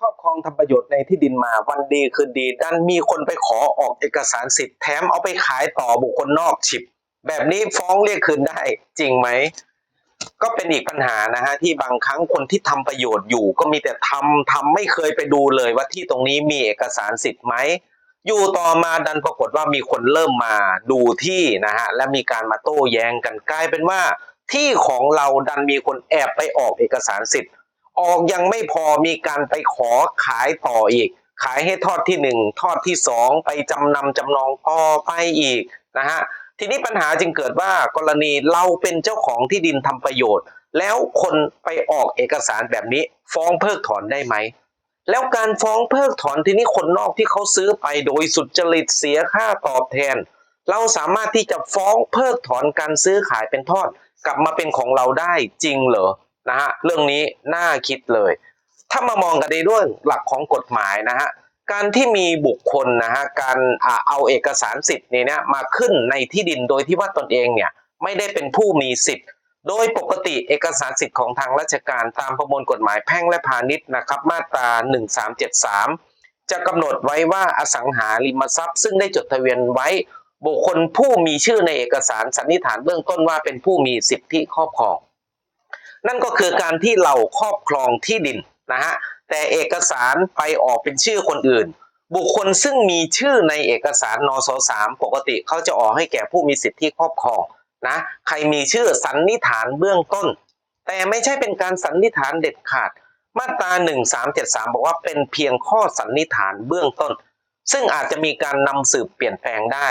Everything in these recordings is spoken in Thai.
ครอบครองทำประโยชน์ในที่ดินมาวันดีคืนดีดันมีคนไปขอออกเอกสารสิทธิ์แถมเอาไปขายต่อบุคคลนอกฉิบ แบบนี้ฟ้องเรียกคืนได้จริงไหมก็เป็นอีกปัญหานะฮะที่บางครั้งคนที่ทำประโยชน์อยู่ ก็มีแต่ทำทำไม่เคยไปดูเลยว่าที่ตรงนี้มีเอกสารสิทธิ์ไหมอยู่ต่อมาดันปรากฏว่ามีคนเริ่มมาดูที่นะฮะและมีการมาโต้แย้งกันกลายเป็นว่า ที่ของเราดันมีคนแอบไปออกเอกสารสิทธิ์ ออกยังไม่พอมีการไปขอขายต่ออีก ขายให้ทอดที่หนึ่งทอดที่สองไปจำนำจำนองต่อไปอีกนะฮะทีนี้ปัญหาจึงเกิดว่ากรณีเราเป็นเจ้าของที่ดินทำประโยชน์ แล้วคนไปออกเอกสารแบบนี้ ฟ้องเพิกถอนได้ไหมแล้วการฟ้องเพิกถอนทีนี้คนนอกที่เขาซื้อไปโดยสุจริตเสียค่าตอบแทน เราสามารถที่จะฟ้องเพิกถอนการซื้อขายเป็นทอด กลับมาเป็นของเราได้จริงเหรอ นะฮะเรื่องนี้น่าคิดเลย ถ้ามามองกันในเรื่องหลักของกฎหมายนะฮะการที่มีบุคคลนะฮะการเอาเอกสารสิทธิ์เนี่ยมาขึ้นในที่ดินโดยที่ว่าตนเองเนี่ยไม่ได้เป็นผู้มีสิทธิ์ โดยปกติเอกสารสิทธิ์ของทางราชการตามประมวลกฎหมายแพ่งและพาณิชย์นะครับมาตรา 1373 จะกำหนดไว้ว่าอสังหาริมทรัพย์ ซึ่งได้จดทะเบียนไว้บุคคลผู้มีชื่อในเอกสารสันนิษฐานเบื้องต้นว่าเป็นผู้มีสิทธิครอบครอง นั่นก็คือการที่เราครอบครองที่ดินนะฮะแต่เอกสารไปออกเป็นชื่อคนอื่น บุคคลซึ่งมีชื่อในเอกสารนสสามปกติเขาจะออกให้แก่ผู้มีสิทธิครอบครองนะใครมีชื่อสันนิษฐานเบื้องต้น แต่ไม่ใช่เป็นการสันนิษฐานเด็ดขาด มาตรา 1373 บอกว่าเป็นเพียงข้อสันนิษฐานเบื้องต้น ซึ่งอาจจะมีการนำสืบเปลี่ยนแปลงได้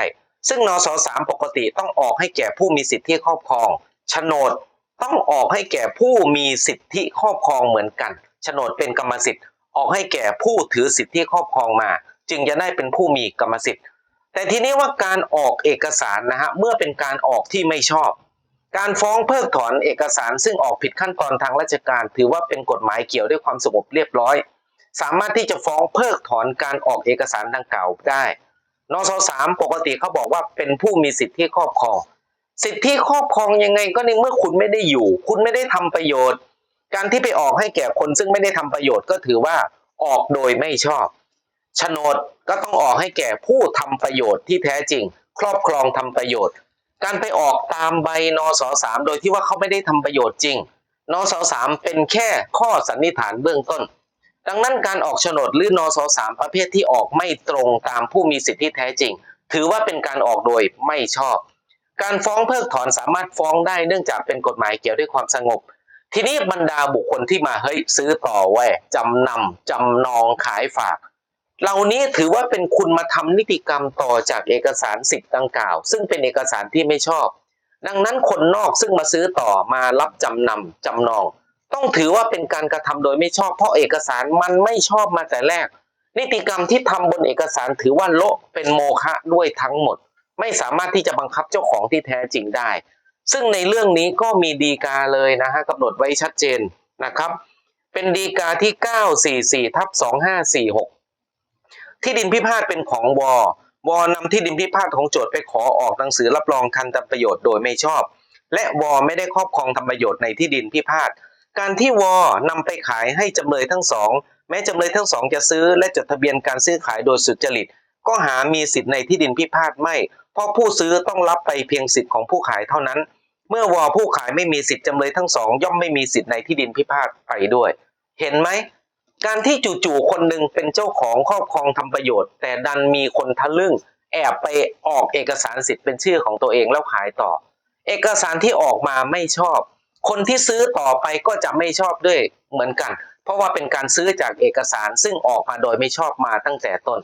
ซึ่งนสสามปกติต้องออกให้แก่ผู้มีสิทธิครอบครองโฉนด ต้องออกให้แก่ผู้มีสิทธิครอบครองเหมือนกันโฉนดเป็นกรรมสิทธิ์ ออกให้แก่ผู้ถือสิทธิครอบครองมา จึงจะได้เป็นผู้มีกรรมสิทธิ์ แต่ทีนี้ว่าการออกเอกสารนะฮะเมื่อเป็นการออกที่ไม่ชอบ การฟ้องเพิกถอนเอกสารซึ่งออกผิดขั้นตอนทางราชการ ถือว่าเป็นกฎหมายเกี่ยวด้วยความสงบเรียบร้อย สามารถที่จะฟ้องเพิกถอนการออกเอกสารดังกล่าวได้นสสามปกติเขาบอกว่าเป็นผู้มีสิทธิครอบครอง สิทธิครอบครองยังไงก็ในเมื่อคุณไม่ได้อยู่ คุณไม่ได้ทำประโยชน์ การที่ไปออกให้แก่คนซึ่งไม่ได้ทำประโยชน์ก็ถือว่าออกโดยไม่ชอบโฉนดก็ต้องออกให้แก่ผู้ทำประโยชน์ที่แท้จริง ครอบครองทำประโยชน์ การไปออกตามใบนสสามโดยที่ว่าเขาไม่ได้ทำประโยชน์จริงนสสามเป็นแค่ข้อสันนิษฐานเบื้องต้น ดังนั้นการออกโฉนดหรือนสสามประเภทที่ออกไม่ตรงตามผู้มีสิทธิแท้จริง ถือว่าเป็นการออกโดยไม่ชอบ การฟ้องเพิกถอนสามารถฟ้องได้เนื่องจากเป็นกฎหมายเกี่ยวด้วยความสงบ ทีนี้บรรดาบุคคลที่มาเฮ้ยซื้อต่อแวจำนำจำนองขายฝาก เหล่านี้ถือว่าเป็นคุณมาทำนิติกรรมต่อจากเอกสารสิทธิ์ดังกล่าว ซึ่งเป็นเอกสารที่ไม่ชอบ ดังนั้นคนนอกซึ่งมาซื้อต่อมารับจำนำจำนอง ต้องถือว่าเป็นการกระทำโดยไม่ชอบ เพราะเอกสารมันไม่ชอบมาแต่แรก นิติกรรมที่ทำบนเอกสารถือว่าโละเป็นโมฆะด้วยทั้งหมด ไม่สามารถที่จะบังคับเจ้าของที่แท้จริงได้ ซึ่งในเรื่องนี้ก็มีดีกาเลยนะฮะกำหนดไว้ชัดเจนนะครับ เป็นดีกาที่ 944ทับ2546 ที่ดินพิพาทเป็นของวอวอนำที่ดินพิพาทของโจทย์ไปขอออกหนังสือรับรองคันทำประโยชน์โดยไม่ชอบ และวอไม่ได้ครอบครองทำประโยชน์ในที่ดินพิพาทการที่วอนำไปขายให้จำเลยทั้งสองแม้จำเลยทั้งสองจะซื้อและจดทะเบียนการซื้อขายโดยสุจริต ก็หามีสิทธิ์ในที่ดินพิพาทไม่ เพราะผู้ซื้อต้องรับไปเพียงสิทธิ์ของผู้ขายเท่านั้น เมื่อวอผู้ขายไม่มีสิทธิ์จำเลยทั้งสองย่อมไม่มีสิทธิ์ในที่ดินพิพาทไปด้วย เห็นไหมการที่จู่ๆคนหนึ่งเป็นเจ้าของครอบครองทำประโยชน์ แต่ดันมีคนทะลึ่ง แอบไปออกเอกสารสิทธิ์เป็นชื่อของตัวเองแล้วขายต่อ เอกสารที่ออกมาไม่ชอบ คนที่ซื้อต่อไปก็จะไม่ชอบด้วยเหมือนกัน เพราะว่าเป็นการซื้อจากเอกสารซึ่งออกมาโดยไม่ชอบมาตั้งแต่ต้น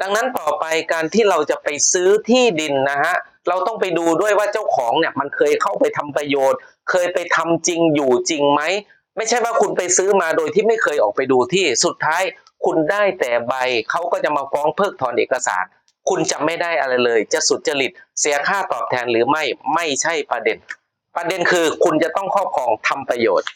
ดังนั้นต่อไปการที่เราจะไปซื้อที่ดินนะฮะเราต้องไปดูด้วยว่าเจ้าของเนี่ยมันเคยเข้าไปทำประโยชน์ เคยไปทำจริงอยู่จริงไหมไม่ใช่ว่าคุณไปซื้อมาโดยที่ไม่เคยออกไปดูที่สุดท้ายคุณได้แต่ใบเขาก็จะมาฟ้องเพิกถอนเอกสาร คุณจะไม่ได้อะไรเลย จะสุดจริตเสียค่าตอบแทนหรือไม่ไม่ใช่ประเด็น ประเด็นคือคุณจะต้องครอบครองทำประโยชน์